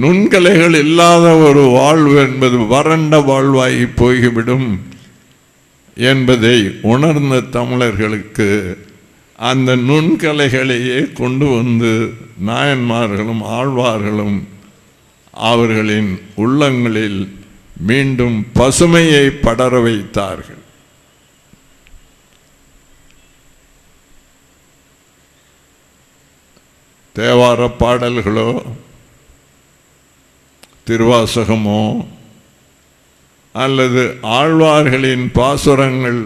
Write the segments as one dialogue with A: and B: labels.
A: நுண்கலைகள் இல்லாத ஒரு வாழ்வு என்பது வறண்ட வாழ்வாகி போய்விடும் என்பதை உணர்ந்த தமிழர்களுக்கு அந்த நுண்கலைகளையே கொண்டு வந்து நாயன்மார்களும் ஆழ்வார்களும் அவர்களின் உள்ளங்களில் மீண்டும் பசுமையை படர வைத்தார்கள். தேவார பாடல்களோ திருவாசகமோ அல்லது ஆழ்வார்களின் பாசுரங்கள்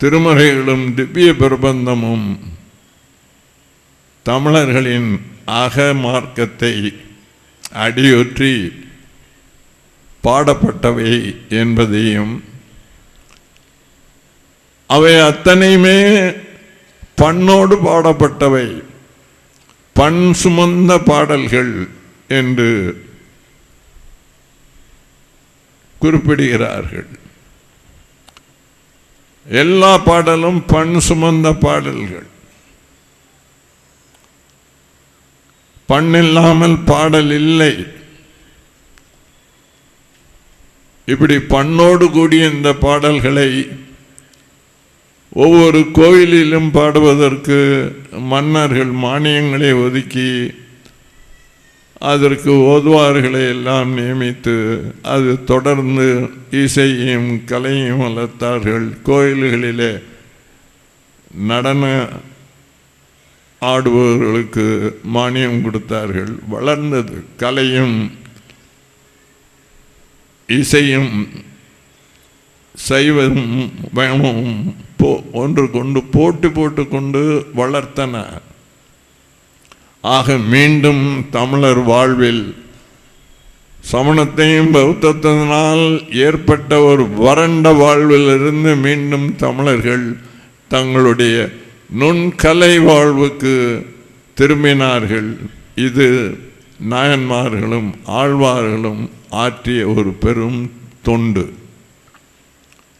A: திருமறைகளும் திவ்ய பிரபந்தமும் தமிழர்களின் அக மார்க்கத்தை அடியொற்றி பாடப்பட்டவை என்பதையும் அவை அத்தனையுமே பண்ணோடு பாடப்பட்டவை. பண் சுமந்த பாடல்கள் என்று குறிப்பிடுகிறார்கள். எல்லா பாடலும் பண் சுமந்த பாடல்கள். பண் இல்லாமல் பாடல் இல்லை. இப்படி பண்ணோடு கூடிய இந்த பாடல்களை ஒவ்வொரு கோயிலிலும் பாடுவதற்கு மன்னர்கள் மானியங்களை ஒதுக்கி அதற்கு ஓதுவார்களை எல்லாம் நியமித்து அது தொடர்ந்து இசையும் கலையும் வளர்த்தார்கள். கோயில்களிலே நடன ஆடுபவர்களுக்கு மானியம் கொடுத்தார்கள். வளர்ந்தது கலையும் இசையும் சைவமும் வேமமும் போ ஒன்று கொண்டு போட்டி போட்டுக்கொண்டு வளர்த்தன ஆக மீண்டும் தமிழர் வாழ்வில் சமணத்தையும் பௌத்தத்தினால் ஏற்பட்ட ஒரு வறண்ட வாழ்விலிருந்து மீண்டும் தமிழர்கள் தங்களுடைய நுண்கலை வாழ்வுக்கு திரும்பினார்கள். இது நாயன்மார்களும் ஆழ்வார்களும் ஆற்றிய ஒரு பெரும் தொண்டு.